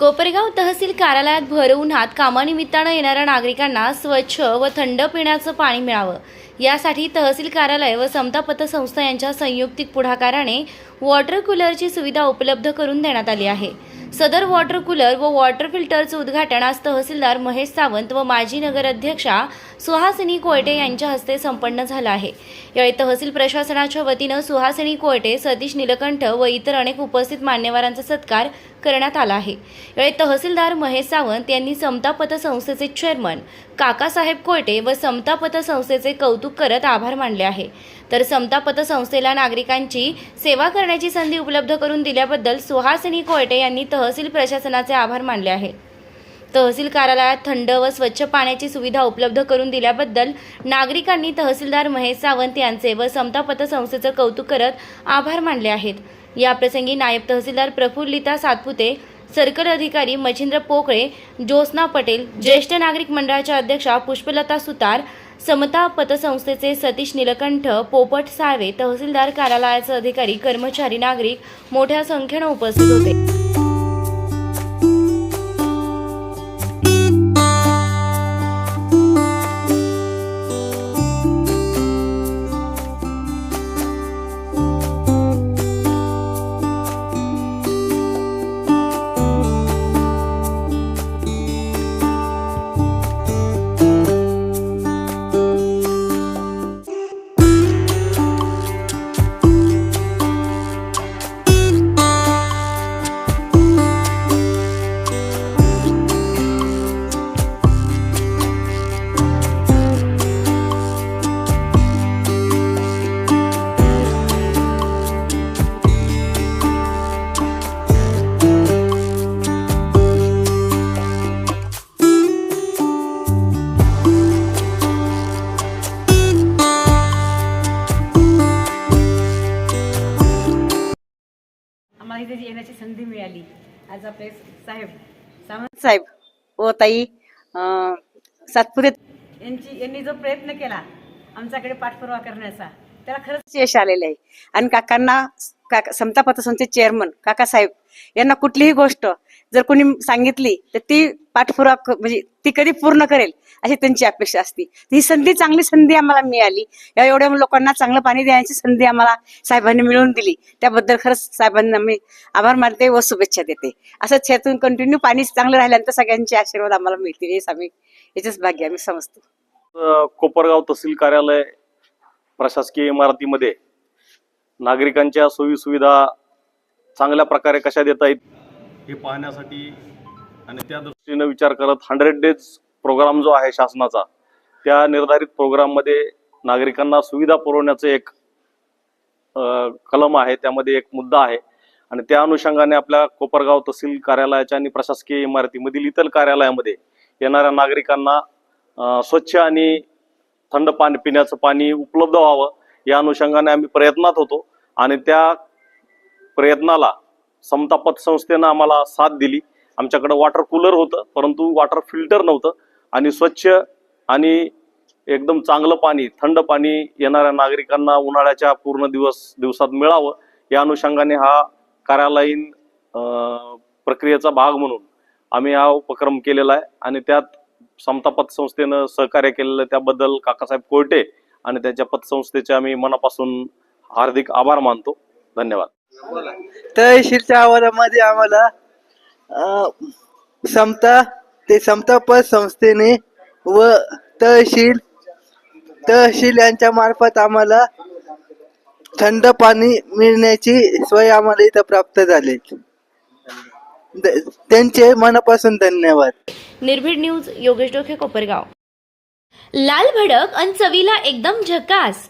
कोपरगाव तहसील कार्यालयात भर उन्हात कामानिमित्तानं येणाऱ्या नागरिकांना स्वच्छ व थंड पिण्याचं पाणी मिळावं. यासाठी तहसील कार्यालय व समता पतसंस्था यांच्या संयुक्तिक पुढाकाराने वॉटर कूलरची सुविधा उपलब्ध करून देण्यात आली आहे. सदर वॉटर कूलर व वॉटर फिल्टरचं उद्घाटन आज तहसीलदार महेश सावंत व माजी नगराध्यक्षा सुहासिनी कोयटे यांच्या हस्ते संपन्न झालं आहे. यावेळी तहसील प्रशासनाच्या वतीनं सुहासिनी कोयटे सतीश निलकंठ व इतर अनेक उपस्थित मान्यवरांचा सत्कार करण्यात आला आहे. यावेळी तहसीलदार महेश सावंत यांनी समता पतसंस्थेचे चेअरमन काकासाहेब कोयटे व समता पतसंस्थेचे कौतुक करत आभार मानले आहे. तर समता पतसंस्थेला नागरिकांची सेवा करण्याची संधी उपलब्ध करून दिल्याबद्दल सुहासिनी कोयटे यांनी तहसील प्रशासनाचे आभार मानले आहे. तहसील कार्यालयात थंड व स्वच्छ पाण्याची सुविधा उपलब्ध करून दिल्याबद्दल नागरिकांनी तहसीलदार महेश सावंत यांचे व समता पतसंस्थेचं कौतुक करत आभार मानले आहेत. याप्रसंगी नायब तहसीलदार प्रफुल्लिता सातपुते सर्कल अधिकारी मच्छिंद्र पोकळे ज्योत्ना पटेल ज्येष्ठ नागरिक मंडळाच्या अध्यक्षा पुष्पलता सुतार समता पतसंस्थेचे सतीश निलकंठ पोपट साळवे तहसीलदार कार्यालयाचे अधिकारी कर्मचारी नागरिक मोठ्या संख्येनं उपस्थित होते. इथे येण्याची संधी मिळाली. आज आपले साहेब सावंत साहेब व ताई अं, सातपुते यांची यांनी जो प्रयत्न केला आमच्याकडे पाठपुरावा करण्याचा त्याला खरंच यश आलेले आहे. आणि काकांना काका समता पतसंस्थेचे चेअरमन काकासाहेब यांना कुठलीही गोष्ट जर कोणी सांगितली तर ती पाठपुरा म्हणजे ती कधी पूर्ण करेल अशी त्यांची अपेक्षा असते. ही संधी चांगली संधी आम्हाला मिळाली. या एवढ्या लोकांना चांगलं पाणी देण्याची संधी आम्हाला साहेबांनी मिळवून दिली. त्याबद्दल खरंच साहेबांना मी आभार मानते व शुभेच्छा देते. असंच ह्यातून कंटिन्यू पाणी चांगलं राहिल्यानंतर सगळ्यांचे आशीर्वाद आम्हाला मिळतील हेच आम्ही याचेच भाग्य आम्ही समजतो. कोपरगाव तहसील कार्यालय प्रशासकीय इमारतीमध्ये नागरिकांच्या सोयी सुविधा चांगल्या प्रकारे कशा देता येईल हे पाहण्यासाठी आणि त्या दृष्टीनं विचार करत हंड्रेड डेज प्रोग्राम जो आहे शासनाचा त्या निर्धारित प्रोग्राममध्ये नागरिकांना सुविधा पुरवण्याचं एक कलम आहे त्यामध्ये एक मुद्दा आहे. आणि त्या अनुषंगाने आपल्या कोपरगाव तहसील कार्यालयाच्या आणि प्रशासकीय इमारतीमधील इतर कार्यालयामध्ये येणाऱ्या नागरिकांना स्वच्छ आणि थंड पाणी पिण्याचं पाणी उपलब्ध व्हावं या अनुषंगाने आम्ही प्रयत्नात होतो. आणि त्या प्रयत्नाला समता पतसंस्थेनं आम्हाला साथ दिली. आमच्याकडं वॉटर कूलर होतं परंतु वॉटर फिल्टर नव्हतं. आणि स्वच्छ आणि एकदम चांगलं पाणी थंड पाणी येणाऱ्या नागरिकांना उन्हाळ्याच्या पूर्ण दिवस दिवसात मिळावं या अनुषंगाने हा कार्यालयीन प्रक्रियेचा भाग म्हणून आम्ही हा उपक्रम केलेला आहे. आणि त्यात समता पतसंस्थेनं सहकार्य केलेलं त्याबद्दल काकासाहेब कोयटे आणि त्यांच्या पतसंस्थेचे आम्ही मनापासून हार्दिक आभार मानतो. धन्यवाद. तहसीलच्या आवारामध्ये आम्हाला समता ते समता पत संस्थेने व तहसील तहसील यांच्या मार्फत आम्हाला थंड पाणी मिळण्याची सोय आम्हाला इथं प्राप्त झाली. द- त्यांचे मनापासून धन्यवाद. निर्भीड न्यूज योगेश डोखे कोपरगाव. लाल भडक अन चवीला एकदम झकास.